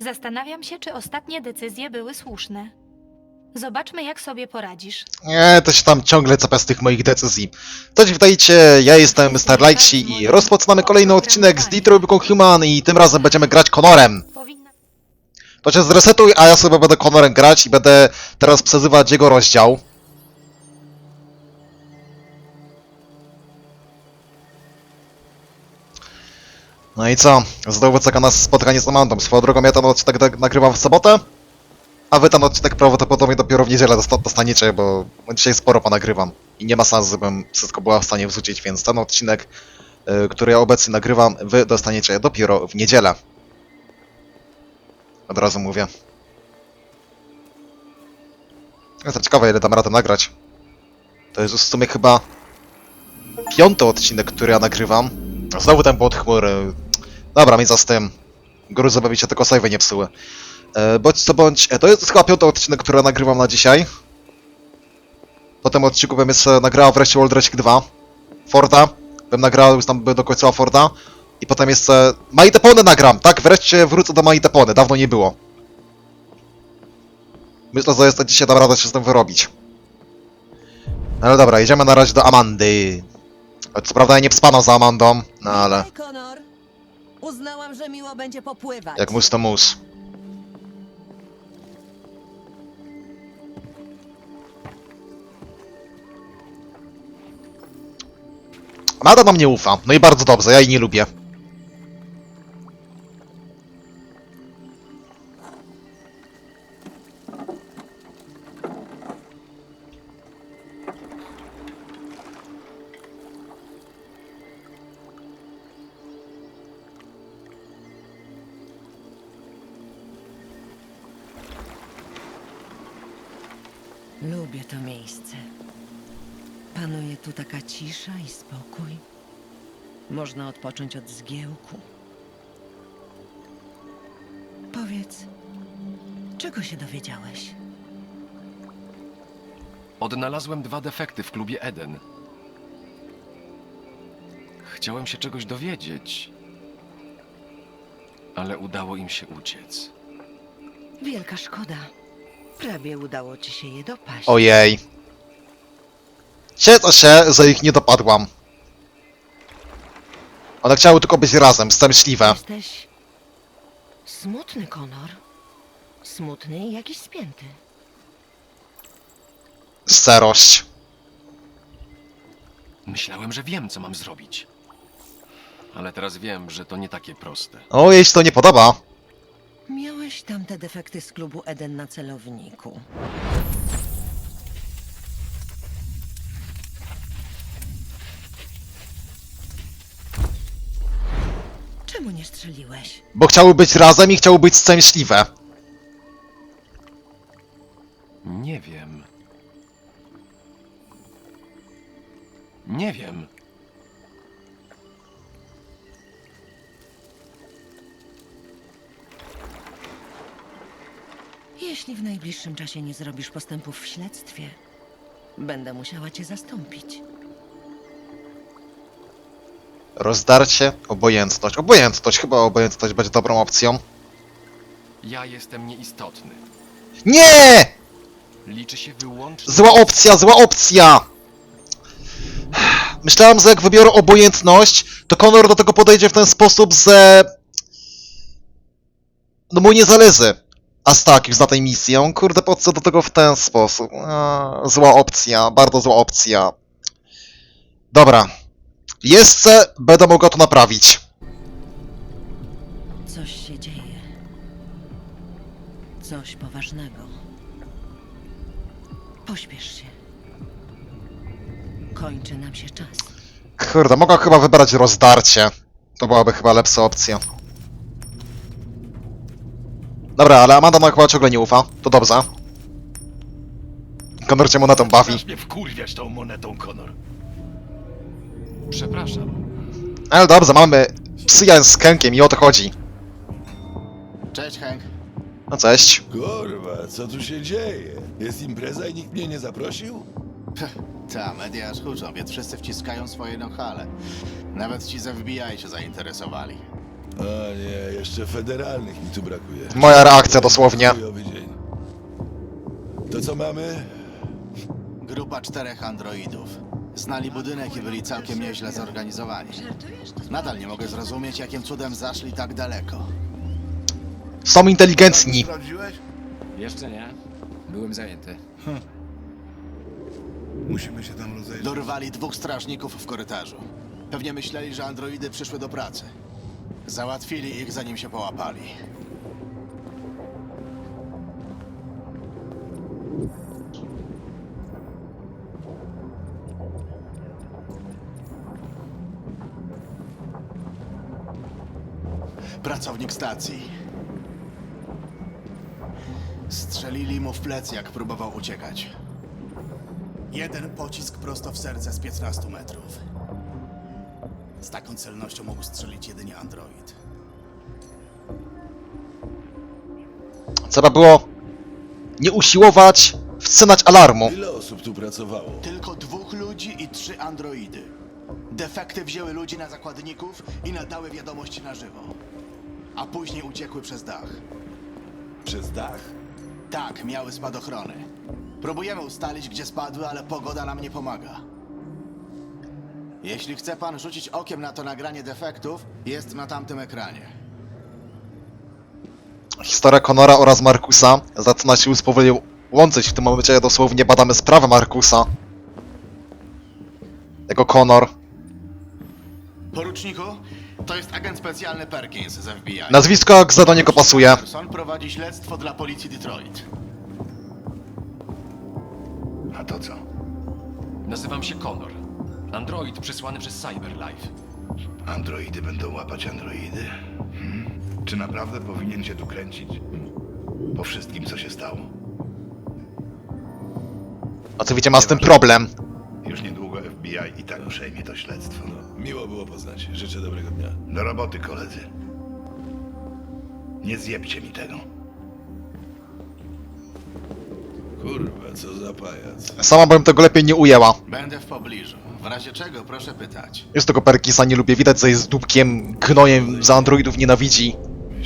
Zastanawiam się, czy ostatnie decyzje były słuszne. Zobaczmy, jak sobie poradzisz. Nie, to się tam ciągle capia z tych moich decyzji. Cześć, witajcie, ja jestem Starlighti i rozpoczynamy kolejny odcinek z Detroit Become Human i tym razem będziemy grać. Powinna... To się zresetuj, a ja sobie będę Conorem grać i będę teraz przezywać jego rozdział. No i co? Znowu czeka nas spotkanie z Amandą. Swoją drogą ja ten odcinek nag- nagrywam w sobotę, a wy ten odcinek prawdopodobnie dopiero w niedzielę dosta- dostaniecie, bo dzisiaj sporo ponagrywam. I nie ma sensu, żebym wszystko była w stanie wrzucić, więc ten odcinek, y, który ja obecnie nagrywam, wy dostaniecie dopiero w niedzielę. Od razu mówię. Jestem ciekawy, ile dam radę nagrać. To jest w sumie chyba piąty odcinek, który ja nagrywam. Znowu ten błąd. Dobra, mi z tym. Góry zabawi się tylko save nie psuły. E, bądź co bądź, e, to jest chyba piąty odcinek, który nagrywam na dzisiaj. Po tym odcinku bym jeszcze wreszcie World Racing 2. Forda. Bym nagrał już tam do końca Forda. I potem jeszcze Mighty Pony nagram, tak? Wreszcie wrócę do Mighty Pony, dawno nie było. Myślę, że jeszcze dzisiaj dam radę się z tym wyrobić. Ale dobra, jedziemy na razie do Amandy. Co prawda ja nie wspano za Amandą, no ale. Uznałam, że miło będzie popływać. jak mus to mus. Amanda nam nie ufa, no i bardzo dobrze, ja jej nie. Lubię odpocząć od zgiełku. Powiedz, czego się dowiedziałeś? Odnalazłem dwa defekty w klubie Eden. Chciałem się czegoś dowiedzieć, ale udało im się uciec. Wielka szkoda. Prawie udało ci się je dopaść. Ojej. Cieszę się, że ich nie dopadłam. One chciały tylko być razem, szczęśliwe. Jesteś smutny, Konor. Smutny i jakiś spięty. Szczerość. Myślałem, że wiem, co mam zrobić. Ale teraz wiem, że to nie takie proste. O, jej się to nie podoba. Miałeś tam te defekty z klubu Eden na celowniku. Czemu nie strzeliłeś? Bo chciały być razem i chciały być szczęśliwe. Nie wiem. Nie wiem. Jeśli w najbliższym czasie nie zrobisz postępów w śledztwie, będę musiała cię zastąpić. Rozdarcie, obojętność. Obojętność, chyba obojętność będzie dobrą opcją. Ja jestem nieistotny. Nie! Liczy się wyłącznie. Zła opcja, zła opcja! Myślałem, że jak wybiorę obojętność, to Conor do tego podejdzie w ten sposób, że... No mu nie zależy. Aż tak, już na tej misji. On kurde podszedł do tego w ten sposób. A, zła opcja, bardzo zła opcja. Dobra. Jeszcze będę mogła to naprawić. Coś się dzieje. Coś poważnego. Pośpiesz się. Kończy nam się czas. Kurde, mogę chyba wybrać rozdarcie. To byłaby chyba lepsza opcja. Dobra, ale Amanda nam chyba ciągle nie ufa. To dobrze. Konor cię monetą bawi. Masz mnie wkurwiać tą monetą, Konor. Przepraszam. Ale dobrze, mamy przyjaźń z Kenkiem i o to chodzi. Cześć Hank. No cześć. Kurwa, co tu się dzieje? Jest impreza i nikt mnie nie zaprosił? Ta, media aż huczą, więc wszyscy wciskają swoje nohale. Nawet ci ze FBI się zainteresowali. A nie, jeszcze federalnych mi tu brakuje. Moja reakcja dosłownie. Chujowy dzień. To co mamy? Grupa czterech androidów. Znali budynek i byli całkiem nieźle zorganizowani. Nadal nie mogę zrozumieć, jakim cudem zaszli tak daleko. Są inteligentni. Sprawdziłeś? Jeszcze nie. Byłem zajęty. Musimy się tam rozejrzeć. Dorwali dwóch strażników w korytarzu. Pewnie myśleli, że androidy przyszły do pracy. Załatwili ich, zanim się połapali. Pracownik stacji. Strzelili mu w plecy, jak próbował uciekać. Jeden pocisk prosto w serce z 15 metrów. Z taką celnością mógł strzelić jedynie android. Trzeba było nie usiłować wscenać alarmu. Ile osób tu pracowało? Tylko dwóch ludzi i trzy androidy. Defekty wzięły ludzi na zakładników i nadały wiadomości na żywo. A później uciekły przez dach. Przez dach? Tak, miały spadochrony. Próbujemy ustalić, gdzie spadły, ale pogoda nam nie pomaga. Jeśli chce pan rzucić okiem na to nagranie defektów, jest na tamtym ekranie. Historia Conora oraz Markusa zaczyna się już powoli łączyć. W tym momencie dosłownie badamy sprawę Markusa. Jako Conor. Poruczniku, to jest agent specjalny Perkins z FBI. Nazwisko jak za do niego pasuje. Anderson prowadzi śledztwo dla policji Detroit. A to co? Nazywam się Connor. Android przysłany przez Cyberlife. Androidy będą łapać androidy? Hmm? Czy naprawdę powinien się tu kręcić? Po wszystkim, co się stało. Oczywiście ma z tym problem. Już niedługo FBI i tak przejmie to śledztwo. Miło było poznać. Życzę dobrego dnia. Do roboty, koledzy. Nie zjebcie mi tego. Kurwa, co za pajac. Sama bym tego lepiej nie ujęła. Będę w pobliżu. W razie czego proszę pytać. Już tego Perkisa nie lubię. Widać, że jest dupkiem, gnojem, za androidów nienawidzi.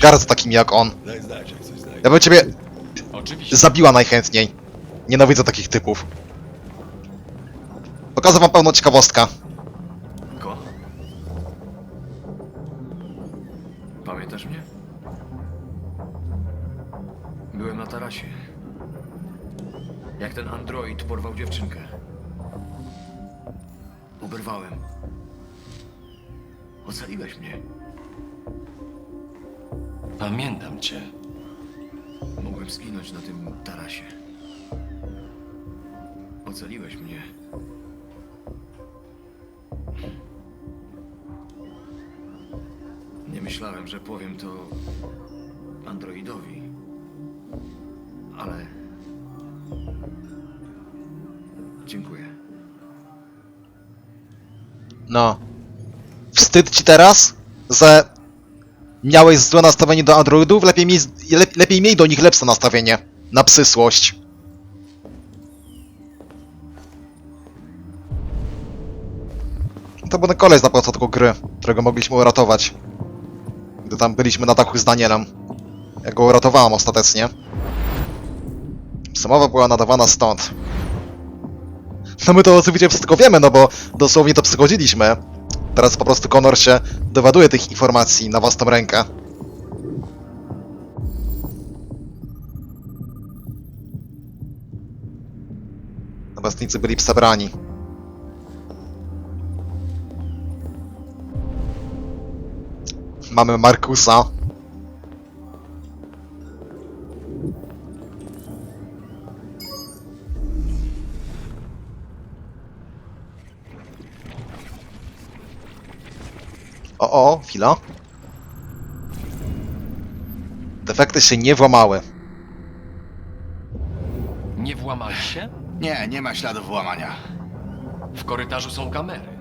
Gardzę takim jak on. Daj znać, jak coś znajdziesz. Ja bym ciebie Oczywiście. zabiła najchętniej. Nienawidzę takich typów. Pokażę wam pełną ciekawostkę. Ko? Pamiętasz mnie? Byłem na tarasie. Jak ten android porwał dziewczynkę. Oberwałem. Ocaliłeś mnie. Pamiętam cię. Mogłem zginąć na tym tarasie. Ocaliłeś mnie. Myślałem, że powiem to androidowi. Ale. Dziękuję. No. Wstyd ci teraz, że miałeś złe nastawienie do androidów? Lepiej miej, lep, lepiej miej do nich lepsze nastawienie. Na przysłość. To był ten koleś na początku gry, którego mogliśmy uratować. Gdy tam byliśmy na dachu z Danielem. Ja go uratowałem ostatecznie. Samowa była nadawana stąd. No my to oczywiście wszystko wiemy, no bo dosłownie to przechodziliśmy. Teraz po prostu Conor się dowiaduje tych informacji na własną rękę. Napastnicy byli przebrani. Mamy Markusa. O, o, chwila. Defekty się nie włamały. Nie włamali się? Nie, nie ma śladów włamania. W korytarzu są kamery.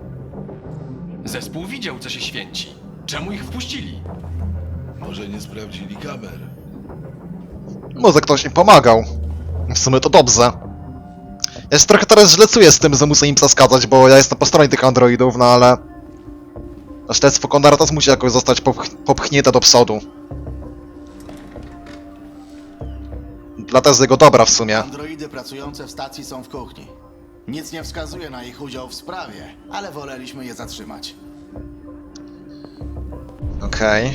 Zespół widział, co się święci. Czemu ich wpuścili? Może nie sprawdzili kamer. Może ktoś im pomagał. W sumie to dobrze. Ja się trochę teraz źle czuję z tym, że muszę im przeskazać, bo ja jestem po stronie tych androidów, no ale... A śledztwo Konrada też musi jakoś zostać popch popchnięte do przodu. Dla też jego dobra w sumie. Androidy pracujące w stacji są w kuchni. Nic nie wskazuje na ich udział w sprawie, ale woleliśmy je zatrzymać. Okej.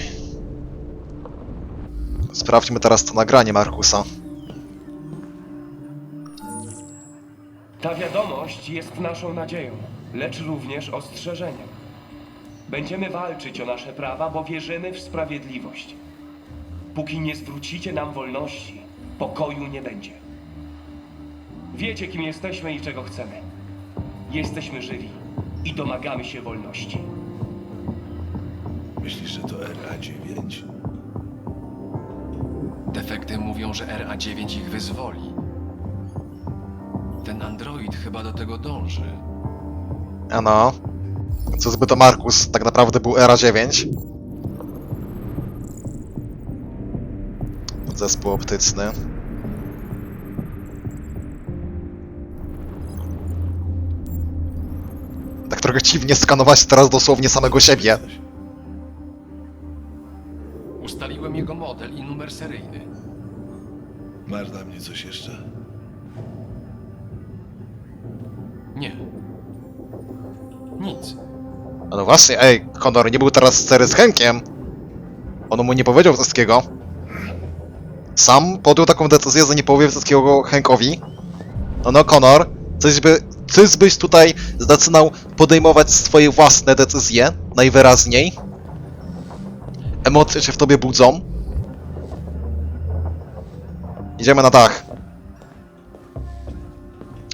Sprawdźmy teraz to nagranie Markusa. Ta wiadomość jest naszą nadzieją, lecz również ostrzeżeniem. Będziemy walczyć o nasze prawa, bo wierzymy w sprawiedliwość. Póki nie zwrócicie nam wolności, pokoju nie będzie. Wiecie, kim jesteśmy i czego chcemy. Jesteśmy żywi i domagamy się wolności. Myślisz, że to RA-9? Defekty mówią, że RA-9 ich wyzwoli. Ten android chyba do tego dąży. Ano. Co zby to Markus, tak naprawdę był Era 9. Zespół optyczny. Tak trochę dziwnie skanować teraz dosłownie samego siebie. Jego model i numer seryjny. Masz dla mnie coś jeszcze? Nie. Nic. No właśnie, ej, Honor nie był teraz stery z Henkiem. On mu nie powiedział wszystkiego. Sam podjął taką decyzję, że nie powie wszystkiego Henkowi. No no, Conor, coś by, coś byś tutaj zaczynał podejmować swoje własne decyzje, najwyraźniej. Emocje się w tobie budzą. Idziemy na dach.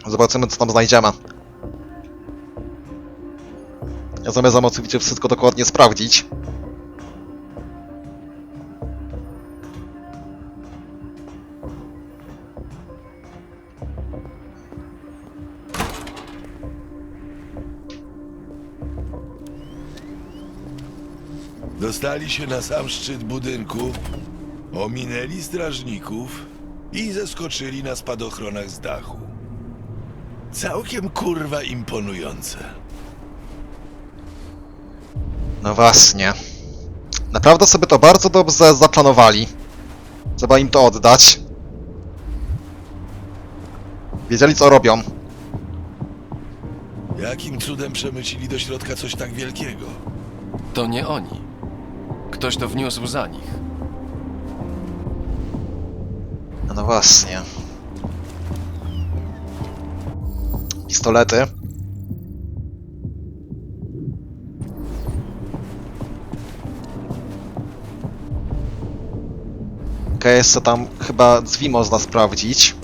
Zobaczymy, co tam znajdziemy. Ja zamierzam oczywiście wszystko dokładnie sprawdzić. Dostali się na sam szczyt budynku, ominęli strażników i zeskoczyli na spadochronach z dachu. Całkiem kurwa imponujące. No właśnie. Naprawdę sobie to bardzo dobrze zaplanowali. Trzeba im to oddać. Wiedzieli co robią. Jakim cudem przemycili do środka coś tak wielkiego? To nie oni. Ktoś to wniósł za nich. No właśnie. Pistolety. Okej, jeszcze tam chyba drzwi można sprawdzić.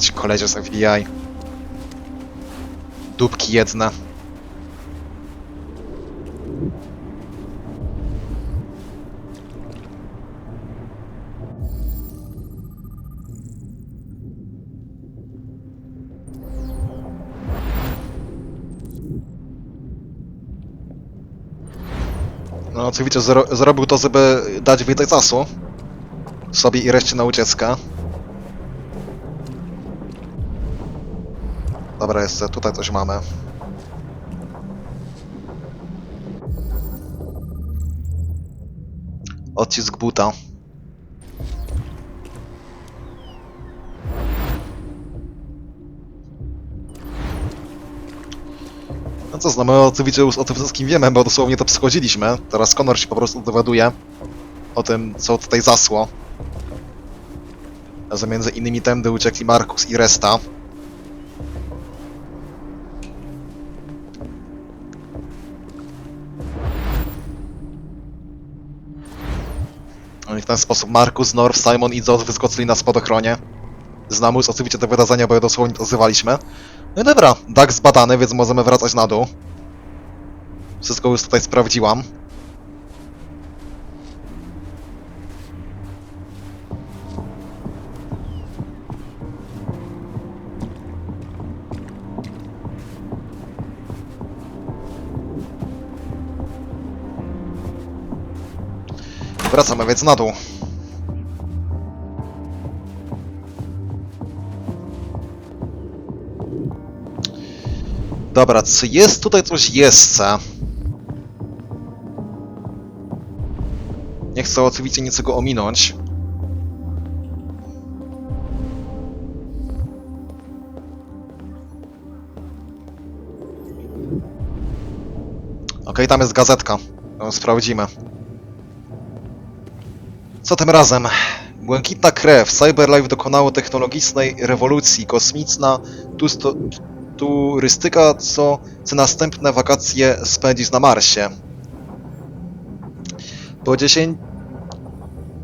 Ci koledzie z FBI. Dupki jedne. No oczywiście zro zrobił to, żeby dać więcej czasu sobie i reszcie na ucieczkę. Dobra, jeszcze tutaj coś mamy. Odcisk buta. No co, znamy oczywiście już o tym wszystkim wiemy, bo dosłownie to przechodziliśmy. Teraz Connor się po prostu dowiaduje o tym, co tutaj zasło. Że między innymi tędy uciekli Markus i reszta. No i w ten sposób Markus, Norv, Simon i Zod wyskoczyli na spadochronie. Znamy już oczywiście te wydarzenia, bo je dosłownie dozywaliśmy. No dobra, dach zbadany, więc możemy wracać na dół. Wszystko już tutaj sprawdziłam. Wracamy więc na dół. Dobra, czy jest tutaj coś jeszcze? Nie chcę oczywiście niczego ominąć. Okej, okay, tam jest gazetka. No, sprawdzimy. Co tym razem? Błękitna krew, Cyberlife dokonało technologicznej rewolucji. Kosmiczna turystyka, co, co następne wakacje spędzisz na Marsie. Po, dziesię...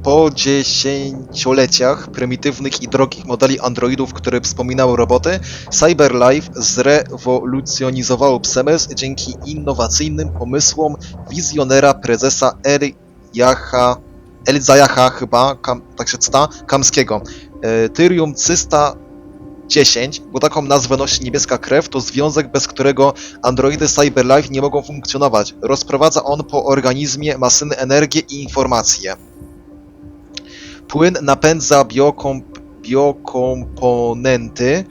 po dziesięcioleciach prymitywnych i drogich modeli androidów, które wspominały roboty, CyberLife zrewolucjonizowało przemysł dzięki innowacyjnym pomysłom wizjonera prezesa R. Jacha, Elzajacha chyba, kam, tak się czyta, Kamskiego. E, Tyrium cysta 10, bo taką nazwę nosi niebieska krew, to związek, bez którego androidy Cyberlife nie mogą funkcjonować. Rozprowadza on po organizmie maszyny energię i informacje. Płyn napędza biokomp biokomponenty,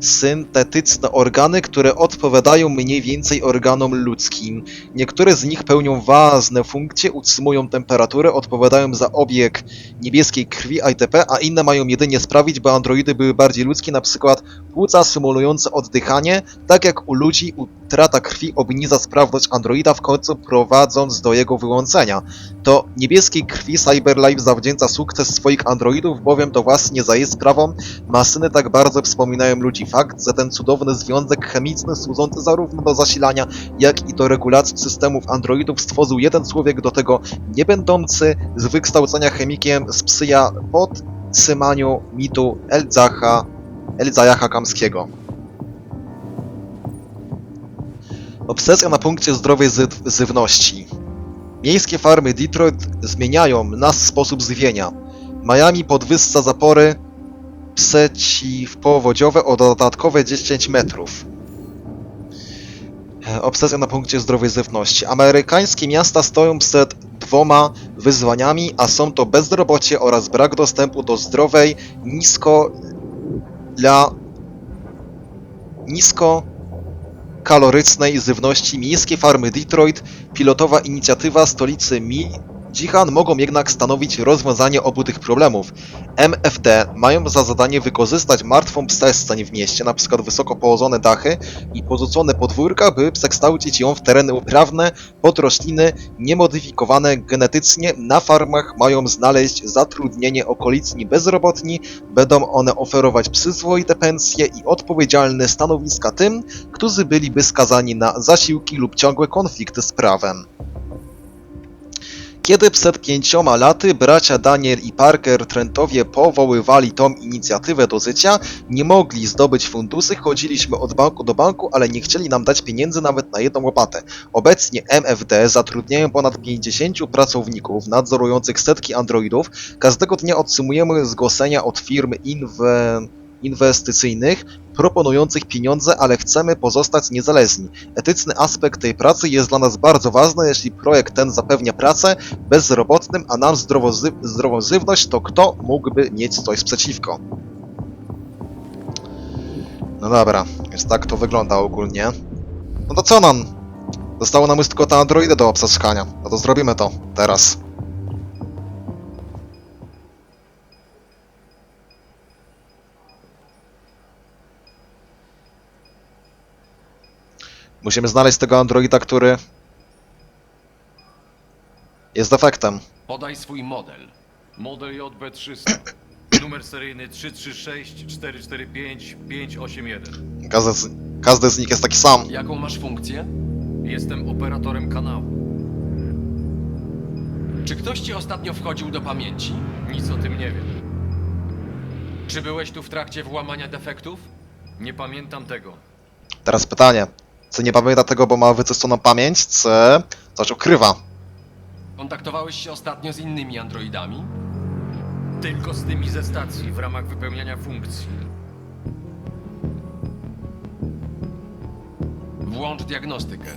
syntetyczne organy, które odpowiadają mniej więcej organom ludzkim. Niektóre z nich pełnią ważne funkcje, utrzymują temperaturę, odpowiadają za obieg niebieskiej krwi itp., a inne mają jedynie sprawić, by androidy były bardziej ludzkie, na przykład płuca symulujące oddychanie, tak jak u ludzi utrata krwi obniża sprawność androida, w końcu prowadząc do jego wyłączenia. To niebieskiej krwi Cyberlife zawdzięcza sukces swoich androidów, bowiem to właśnie za jej sprawą masyny tak bardzo przypominają ludzi. Fakt, że ten cudowny związek chemiczny służący zarówno do zasilania, jak i do regulacji systemów androidów stworzył jeden człowiek do tego nie będący z wykształcenia chemikiem sprzyja podtrzymaniu mitu Elzacha, Elzajacha Kamskiego. Obsesja na punkcie zdrowej zy- żywności. Miejskie farmy Detroit zmieniają nasz sposób żywienia. Miami podwyższa zapory przeciwpowodziowe o dodatkowe 10 metrów. Obsesja na punkcie zdrowej żywności. Amerykańskie miasta stoją przed dwoma wyzwaniami, a są to bezrobocie oraz brak dostępu do zdrowej, nisko dla nisko kalorycznej żywności miejskie farmy Detroit, pilotowa inicjatywa stolicy Mi Dzihan mogą jednak stanowić rozwiązanie obu tych problemów. MFD mają za zadanie wykorzystać martwą przestrzeń w mieście, np. wysoko położone dachy i porzucone podwórka, by przekształcić ją w tereny uprawne pod rośliny niemodyfikowane genetycznie. Na farmach mają znaleźć zatrudnienie okoliczni bezrobotni, będą one oferować przyzwoite pensje i odpowiedzialne stanowiska tym, którzy byliby skazani na zasiłki lub ciągłe konflikty z prawem. Kiedy przed pięcioma laty bracia Daniel i Parker Trentowie powoływali tą inicjatywę do życia, nie mogli zdobyć funduszy, chodziliśmy od banku do banku, ale nie chcieli nam dać pieniędzy nawet na jedną łopatę. Obecnie MFD zatrudniają ponad 50 pracowników nadzorujących setki androidów. Każdego dnia otrzymujemy zgłoszenia od firm inwe... inwestycyjnych proponujących pieniądze, ale chcemy pozostać niezależni. Etyczny aspekt tej pracy jest dla nas bardzo ważny. Jeśli projekt ten zapewnia pracę bezrobotnym, a nam zdrową żywność, to kto mógłby mieć coś przeciwko? No dobra, więc tak to wygląda ogólnie. No to co nam? Zostało nam już tylko te androidy do obsaskania. No to zrobimy to teraz. Musimy znaleźć tego androida, który jest defektem. Podaj swój model. Model JB300. Numer seryjny 336 445 581. Każdy z, każdy z nich jest taki sam. Jaką masz funkcję? Jestem operatorem kanału. Czy ktoś ci ostatnio wchodził do pamięci? Nic o tym nie wiem. Czy byłeś tu w trakcie włamania defektów? Nie pamiętam tego. Teraz pytanie. Czy nie pamięta tego, bo ma wyczyszczoną pamięć, czy coś ukrywa? Kontaktowałeś się ostatnio z innymi androidami? Tylko z tymi ze stacji w ramach wypełniania funkcji. Włącz diagnostykę.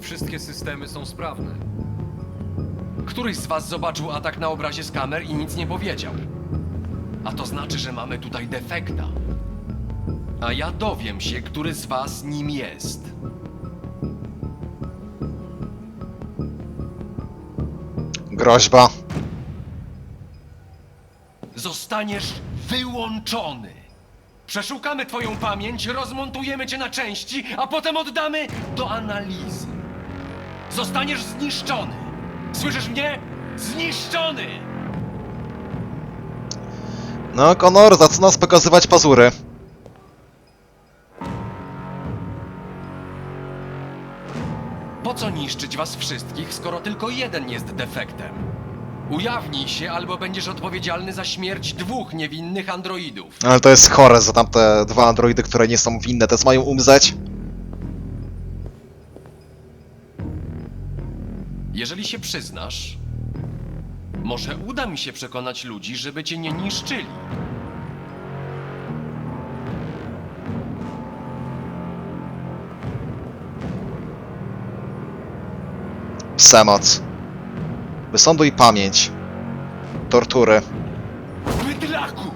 Wszystkie systemy są sprawne. Któryś z was zobaczył atak na obrazie z kamer i nic nie powiedział. A to znaczy, że mamy tutaj defekta. A ja dowiem się, który z was nim jest. Groźba. Zostaniesz wyłączony. Przeszukamy twoją pamięć, rozmontujemy cię na części, a potem oddamy do analizy. Zostaniesz zniszczony. Słyszysz mnie? Zniszczony! No, Konor zaczyna pokazywać pazury. Co niszczyć was wszystkich, skoro tylko jeden jest defektem? Ujawnij się, albo będziesz odpowiedzialny za śmierć dwóch niewinnych androidów. Ale to jest chore, że tamte dwa androidy, które nie są winne, też mają umrzeć. Jeżeli się przyznasz, może uda mi się przekonać ludzi, żeby cię nie niszczyli. Przemoc. Wysąduj pamięć. Tortury. Bydlaku!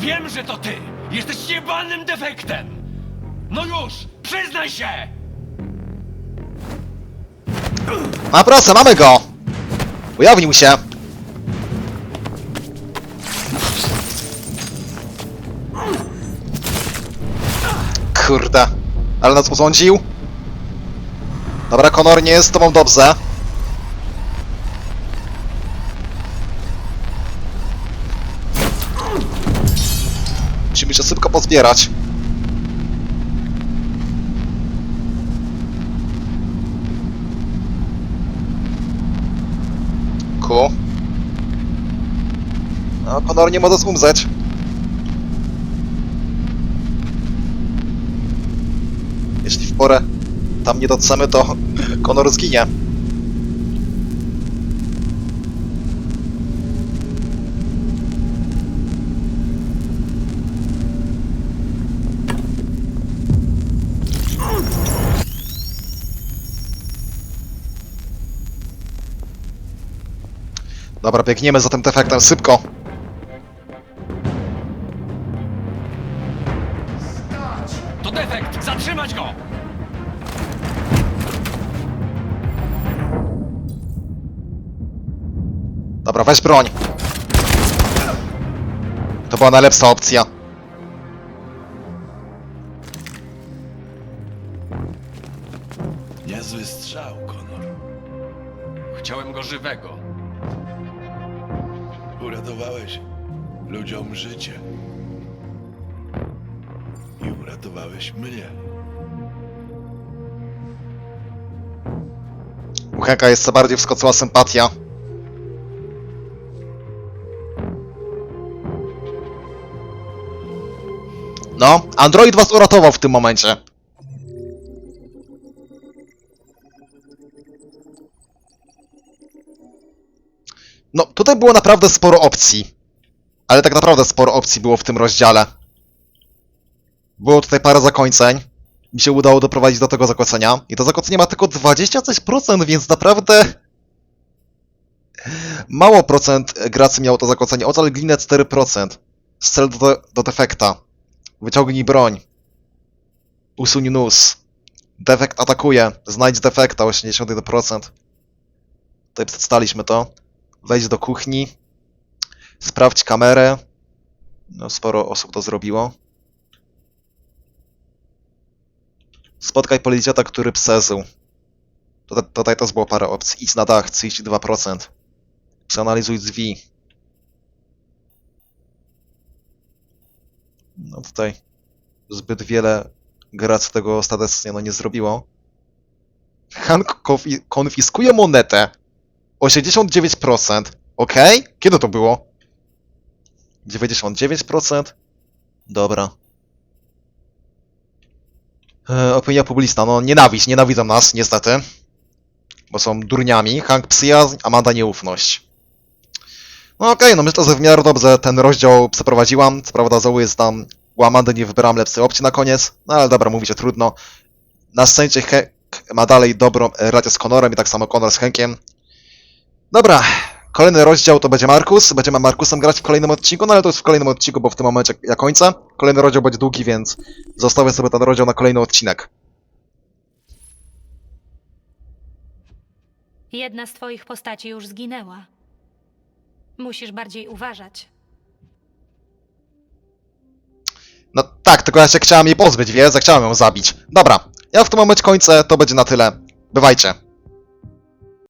Wiem, że to ty! Jesteś jebanym defektem! No już! Przyznaj się! A proszę, mamy go! Ujawnił się! Kurde. Ale nas urządził? Dobra, Konor, nie jest z tobą dobrze. Musimy się szybko pozbierać. Ku. No, Konor nie może umrzeć. Jeśli w porę tam nie dotrzemy, to Konor zginie. Dobra, biegniemy za tym defektem szybko. Dobra, weź broń. To była najlepsza opcja. Niezły strzał, Konor. Chciałem go żywego. Uratowałeś ludziom życie. I uratowałeś mnie. U Henka jeszcze bardziej wskoczyła sympatia. Android was uratował w tym momencie. No, tutaj było naprawdę sporo opcji. Ale tak naprawdę sporo opcji było w tym rozdziale. Było tutaj parę zakończeń. Mi się udało doprowadzić do tego zakończenia. I to zakończenie ma tylko 26%, więc naprawdę... Mało procent graczy miało to zakończenie. Ocal glinę 4%. Strzel do, do defekta. Wyciągnij broń. Usuń nóż. Defekt atakuje. Znajdź defekta 81%. Tutaj przeczytaliśmy to. Wejdź do kuchni. Sprawdź kamerę. No, sporo osób to zrobiło. Spotkaj policjanta, który psezył. Tutaj, też było parę opcji. Idź na dach, 32%. Przeanalizuj drzwi. No tutaj zbyt wiele graczy tego ostatecznie no, nie zrobiło. Hank konfi- konfiskuje monetę. 89%. Ok? Kiedy to było? 99%? Dobra. E, opinia publiczna, no nienawiść, nienawidzą nas, niestety. Bo są durniami. Hank przyjaźń, Amanda nieufność. No okej, no myślę, że w miarę dobrze ten rozdział przeprowadziłam. Co prawda żałuję, że tam u Amandy nie wybrałem lepszej opcji na koniec. No ale dobra, mówi się trudno. Na szczęście Hank ma dalej dobrą relację z Conorem i tak samo Conor z Hankiem. Dobra, kolejny rozdział to będzie Markus. Będziemy Markusem grać w kolejnym odcinku, no ale to już w kolejnym odcinku, bo w tym momencie ja kończę. Kolejny rozdział będzie długi, więc zostawię sobie ten rozdział na kolejny odcinek. Jedna z twoich postaci już zginęła. Musisz bardziej uważać. No tak, tylko ja się chciałem jej pozbyć, wiesz? Ja chciałem ją zabić. Dobra, ja w tym momencie kończę, to będzie na tyle. Bywajcie.